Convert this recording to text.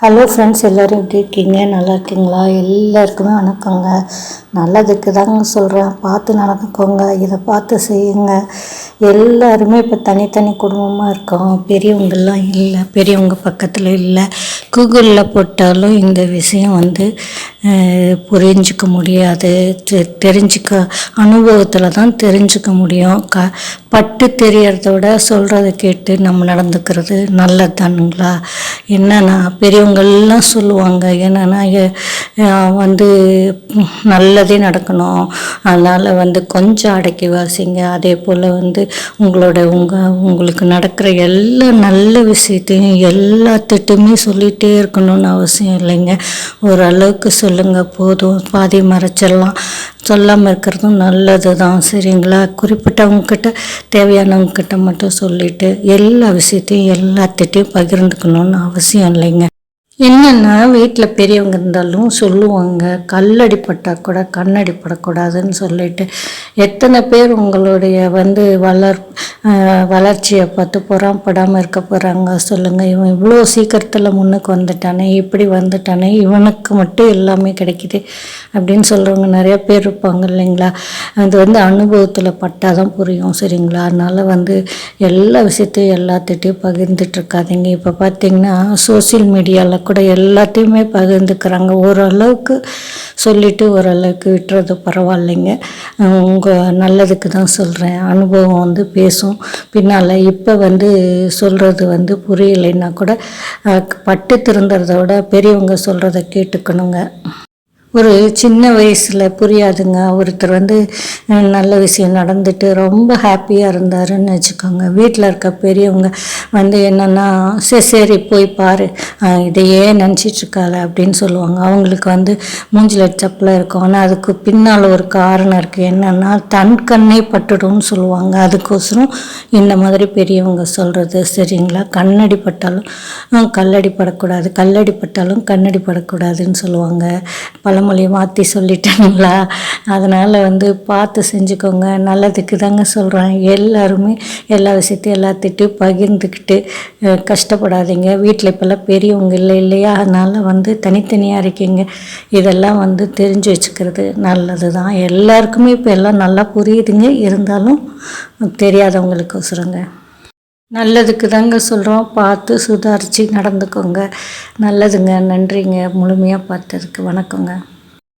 Hello friends எல்லோரும் எப்படி இருக்கீங்க? நல்லா இருக்கீங்களா? எல்லாருக்குமே வணக்கங்க. நல்லதுக்கு தாங்க சொல்கிறேன் பார்த்து நடந்துக்கோங்க. இதை பார்த்து செய்யுங்க. எல்லாருமே இப்போ தனித்தனி குடும்பமாக இருக்கோம். பெரியவங்கெல்லாம் இல்லை. பெரியவங்க பக்கத்தில் இல்லை. கூகுளில் போட்டாலும் இந்த விஷயம் வந்து புரிஞ்சிக்க முடியாது. தெ- தெரிஞ்சுக்க அனுபவத்தில் தான் தெரிஞ்சுக்க முடியும். க பட்டு தெரியறத விட சொல்கிறத கேட்டு நம்ம நடந்துக்கிறது நல்லதுதானுங்களா? என்னன்னா பெரியவங்கள்லாம் சொல்லுவாங்க என்னன்னா வந்து நல்லதே நடக்கணும். அதனால் வந்து கொஞ்சம் அடக்கி வாசிங்க. அதே போல் வந்து உங்களோட உங்கள் உங்களுக்கு நடக்கிற எல்லா நல்ல விஷயத்தையும் எல்லாத்திட்டுமே சொல்லிகிட்டே இருக்கணும்னு அவசியம் இல்லைங்க. ஓரளவுக்கு சொல்லுங்கள் போதும். பாதி மறைச்சிடலாம். சொல்லாமல் இருக்கிறதும் நல்லது தான் சரிங்களா? குறிப்பிட்டவங்கக்கிட்ட தேவையானவங்கக்கிட்ட மட்டும் சொல்லிட்டு எல்லா விஷயத்தையும் எல்லாத்திட்டையும் பகிர்ந்துக்கணும்னு அவசியம் இல்லைங்க. என்னென்னா வீட்டில் பெரியவங்க இருந்தாலும் சொல்லுவாங்க கல்லடி பட்டால் கூட கண்ணடி படக்கூடாதுன்னு சொல்லிட்டு. எத்தனை பேர் உங்களுடைய வந்து வளர் வளர்ச்சியை பார்த்து பொறாம்படாமல் இருக்க போகிறாங்க சொல்லுங்கள் இவன் இவ்வளோ சீக்கிரத்தில் முன்னுக்கு வந்துட்டானே இப்படி வந்துட்டானே இவனுக்கு மட்டும் எல்லாமே கிடைக்குது அப்படின்னு சொல்கிறவங்க நிறையா பேர் இருப்பாங்க இல்லைங்களா? அது வந்து அனுபவத்தில் பட்டால் தான் புரியும் சரிங்களா? அதனால் வந்து எல்லா விஷயத்தையும் எல்லாத்திட்டையும் பகிர்ந்துட்டுருக்காதீங்க இப்போ பார்த்தீங்கன்னா சோஷியல் மீடியாவில் கூட எல்லாத்தையுமே பகிர்ந்துக்கிறாங்க. ஓரளவுக்கு சொல்லிவிட்டு ஓரளவுக்கு விட்டுறது பரவாயில்லைங்க. உங்கள் நல்லதுக்கு தான் சொல்கிறேன் அனுபவம் வந்து பேசும். பின்னால் இப்போ வந்து சொல்கிறது வந்து புரியலைன்னா கூட பட்டு திருந்துறத விட பெரியவங்க சொல்கிறத கேட்டுக்கணுங்க. ஒரு சின்ன வயசில் புரியாதுங்க. ஒருத்தர் வந்து நல்ல விஷயம் நடந்துட்டு ரொம்ப ஹாப்பியாக இருந்தாருன்னு வச்சுக்கோங்க. வீட்டில் இருக்க பெரியவங்க வந்து என்னென்னா சரி சரி போய் பாரு. இதையே நினச்சிட்டு அப்படின்னு சொல்லுவாங்க. அவங்களுக்கு வந்து மூஞ்சில் சப்பில் இருக்கும். ஆனால் அதுக்கு பின்னால் ஒரு காரணம் இருக்குது என்னென்னா தன் கண்ணே பட்டுடும்னு சொல்லுவாங்க. அதுக்கோசரம் இந்த மாதிரி பெரியவங்க சொல்கிறது சரிங்களா? கண்ணடி பட்டாலும் கல்லடி படக்கூடாது. கல்லடி பட்டாலும் கண்ணடி படக்கூடாதுன்னு சொல்லுவாங்க. பழமொழி மாற்றி சொல்லிட்டாங்களா? அதனால் வந்து பார்த்து செஞ்சுக்கோங்க. நல்லதுக்கு தாங்க சொல்கிறேன் எல்லாருமே எல்லா விஷயத்தையும் எல்லாத்திட்டையும் பகிர்ந்துக்கிட்டு கஷ்டப்படாதீங்க. வீட்டில் இப்போல்லாம் பெரியவங்க இல்லை இல்லையா? அதனால் வந்து தனித்தனியாக இருக்கீங்க. இதெல்லாம் வந்து தெரிஞ்சு வச்சுக்கிறது நல்லது தான் எல்லாருக்குமே இப்போ எல்லாம் நல்லா புரியுதுங்க. இருந்தாலும் தெரியாதவங்களுக்கு சொல்கிறேங்க நல்லதுக்கு தாங்க சொல்கிறோம் பார்த்து சுதாரித்து நடந்துக்கோங்க. நல்லதுங்க. நன்றிங்க. முழுமையாக பார்த்ததுக்கு வணக்கங்க.